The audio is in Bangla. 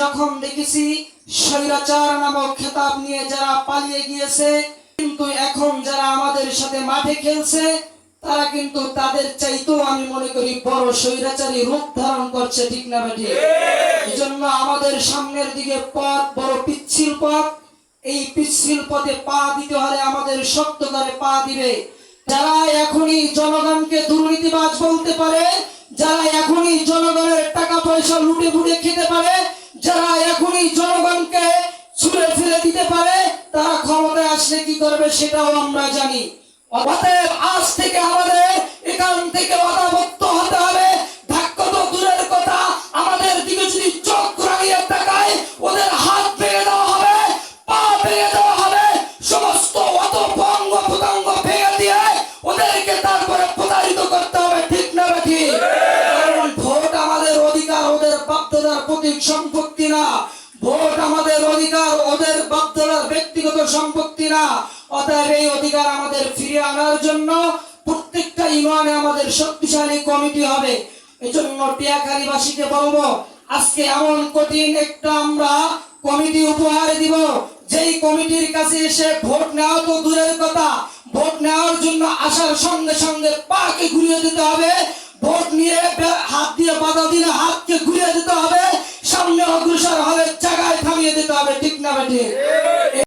যখন দেখেছি স্বৈরাচার নামক খেতাব নিয়ে যারা পালিয়ে গিয়েছে, কিন্তু এখন যারা আমাদের সাথে মাঠে খেলছে, তারা কিন্তু তাদের চাইতেও আমি মনে করি বড় স্বৈরাচারী রূপ ধারণ করছে, ঠিক না বেটি এজন্য আমাদের সামনের দিকে পথ, বড় পিচ্ছিল পথ। এই পিচ্ছিল পথে পা দিতে হলে আমাদের শক্ত করে পা দিবে। যারা এখনই জনগণকে দুর্নীতিবাজ বলতে পারে, যারা এখনই জনগণের টাকা পয়সা লুটে ফুটে খেতে পারে যারা এখনই জনগণকে ছুড়ে ফেলে দিতে পারে, তারা ক্ষমতায় আসলে কি করবে সেটাও আমরা জানি। অতএব আজ থেকে বাপদাদার প্রতীক সম্পত্তি না। ভোট আমাদের অধিকার, ওদের বাপদাদার ব্যক্তিগত সম্পত্তি না। অতএব এই অধিকার আমাদের ফিরিয়ে আনার জন্য প্রত্যেকটা ইউনিয়নে আমাদের শক্তিশালী কমিটি হবে। এই জন্য টিয়াখালীবাসীকে বলব, আজকে এমন কঠিন একটা আমরা কমিটি উপহার দিব। যেই কমিটির কাছে এসে ভোট নেওয়া তো দূরের কথা। ভোট নেওয়ার জন্য আসার সঙ্গে সঙ্গে পাকে ঘুরিয়ে দিতে হবে। হাত দিয়ে বাধা দিলে হাতকে ঘুরিয়ে দিতে হবে। সামনে অগ্রসর হলে জায়গায় থামিয়ে দিতে হবে। ঠিক না বেঠিক?